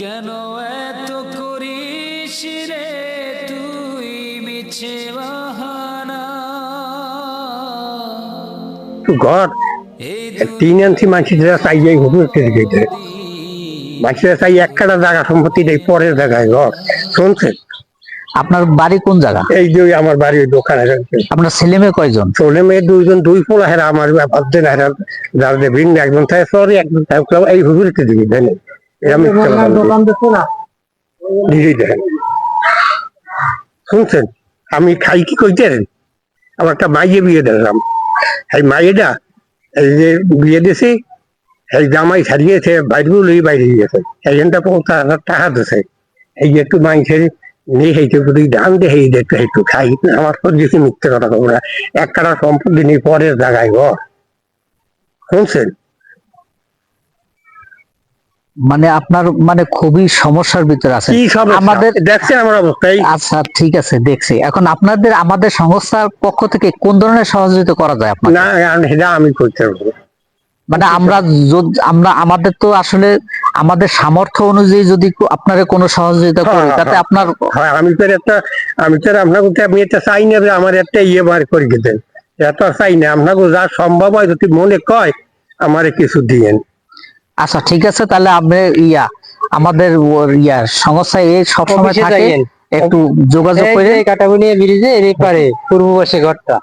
কেন এত করিস রে তুই মিছে বাহানা? ঘর তিন আনছি মানুষেরা চাই যাই হুজুর দিকে মানুষেরা চাই এক কাটা জায়গা সম্পত্তি নেই পরের জায়গায় ঘর শুনছেন? আপনার বাড়ি কোন জায়গা? এই যে ওই আমার বাড়ির দোকানে আপনার ছেলে মেয়ে কয়জন? ছেলে মেয়ে দুইজন দুই পোলা হেরা আমার ব্যাপার দেন হেরা যার যে ভিন্ন একজন থাকে সরি একজন থাকে এই হুজুরকে দিবি দেন এরা মিথ্যা কথা বলে। দিদি শুনছেন? আমি খাই কি কইতেন আমার একটা মাইয়ে বিয়ে দিলাম। এই মাইয়েটা এই যে বিয়ে এই জামাই ছাড়িয়েছে বাইরে লই বাইরে গিয়েছে। এইখানটা পঞ্চাশ হাজার টাকা দিয়েছে এই একটু মাংসের নিয়ে হেঁটে যদি দাম দিয়ে এই একটু একটু খাই। আমার তো কিছু মিথ্যে কথা তোমরা এক কাটা সম্পত্তি নেই পরের জায়গায় ঘর। শুনছেন? মানে আপনার মানে খুবই সমস্যার ভিতরে আছে আমাদের দেখছেন আমার অবস্থায় আচ্ছা ঠিক আছে দেখছি। এখন আপনাদের আমাদের সংস্থার পক্ষ থেকে কোন ধরনের সহযোগিতা করা যায় আপনার না সেটা আমি করতে পারব। মানে আমরা আমরা আমাদের তো আসলে আমাদের সামর্থ্য অনুযায়ী যদি আপনারা কোনো সহযোগিতা করি হ্যাঁ, তাতে হ্যাঁ। আপনার আমি তো একটা আমি তো আপনার কাছে আমি একটা চাই না যে আমার একটা ইয়ে বার করে দেন। এত চাই না আপনাকে যা সম্ভব হয় যদি মনে কয় আমারে কিছু দিয়েন। আচ্ছা ঠিক আছে তাহলে আপনি ইয়া আমাদের ইয়া সংস্থায় এই সবসময় থাকে একটু যোগাযোগ এই করে যে কাটাগুনিয়া ব্রিজের এই পারে পূর্ব পাশে ঘরটা।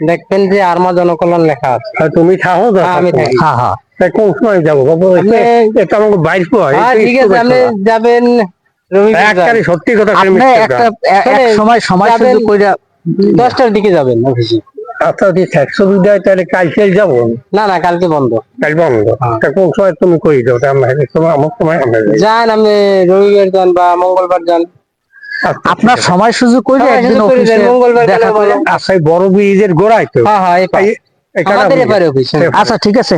দেখবেন যে আরমা জনকল্যাণ লেখা আছে। আর তুমি থাকো হ্যাঁ, আমি থাকি। হ্যাঁ হ্যাঁ। কোন সময় যাব? এটা আমাকে বাইর হয় হ্যাঁ ঠিক আছে আপনি যাবেন সত্যি কথা একটা এক সময় সময় সুযোগ কইরা দশটার দিকে যাবেন অফিসে। আচ্ছা যদি বিদায় তাহলে কালকে যাব? না না কালকে বন্ধ। কাল বন্ধ? তা কোন সময় তুমি কই দাও? তা আমরা সময় আমার সময় আমরা। যান আমি রবিবার যান বা মঙ্গলবার যান। আচ্ছা, আপনার সময় সুযোগ করে একদিন অফিসে মঙ্গলবার দেখা করে। আচ্ছা বড় ব্রিজের গোড়ায় তো। হ্যাঁ হ্যাঁ আমাদের এপারে অফিস আচ্ছা ঠিক আছে।